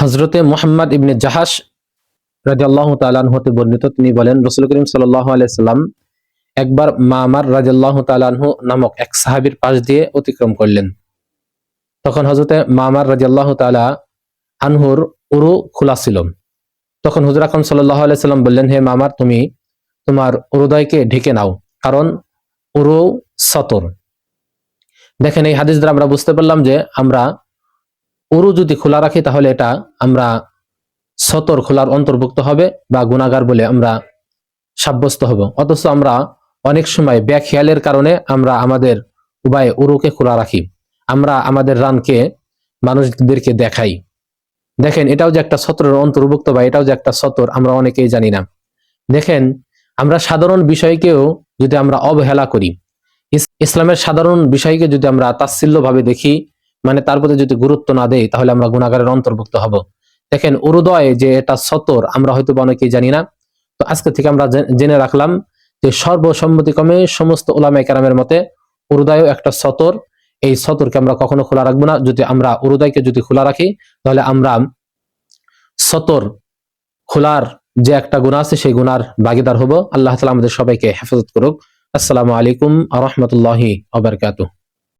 হজরতে মোহাম্মদ ইবনে জাহাস রাজি আল্লাহ তালান হতে বর্ণিত, তিনি বলেন, রসুল করিম সাল্লাহ আলাইসাল্লাম একবার মামার রাজি আল্লাহ তালানহু নামক এক সাহাবির পাশ দিয়ে অতিক্রম করলেন। তখন হজরতে মামার রাজি আল্লাহ তালা আনহুর উরু খোলা ছিল। তখন হুজুর আকরম সাল্লাহ আলাইসাল্লাম বললেন, হে মামার, তুমি তোমার উরুদয়কে ঢেকে নাও, কারণ উরু সতর। দেখেন, এই হাদিস দ্বারা আমরা বুঝতে পারলাম যে আমরা উরু যদি খোলা রাখি, তাহলে এটা আমরা সতর খোলার অন্তর্ভুক্ত হবে বা গুণাগার বলে আমরা সাব্যস্ত হব। অথচ আমরা অনেক সময় ব্যাখিয়ালের কারণে আমরা আমাদের উভয় উরুকে খোলা রাখি। আমরা আমাদের রানকে, মানুষদেরকে দেখাই। দেখেন, এটাও যে একটা সতরের অন্তর্ভুক্ত বা এটাও যে একটা সতর, আমরা অনেকেই জানি না। দেখেন, আমরা সাধারণ বিষয়কেও যদি আমরা অবহেলা করি ইসলামের সাধারণ বিষয়কে যদি আমরা তাচ্ছিল্য ভাবে দেখি মানে তার প্রতি যদি গুরুত্ব না দেই, তাহলে আমরা গুণাগারের অন্তর্ভুক্ত হব। দেখেন, উরুদয় যে এটা সতর, আমরা হয়তো বা অনেকেই জানি না। তো আজকে থেকে আমরা জেনে রাখলাম যে সর্বসম্মতিক্রমে সমস্ত ওলামাই কারামের মতে উরুদয়ও একটা সতর। এই সতরকে আমরা কখনো খোলা রাখব না। যদি আমরা উরুদয়কে যদি খোলা রাখি, তাহলে আমরা সতর খোলার যে একটা গুণা আছে, সেই গুনার ভাগিদার হব। আল্লাহ তালা আমাদের সবাইকে হেফাজত করুক। আসসালামু আলাইকুম আ রহমতুল্লাহি আবরকাতুহ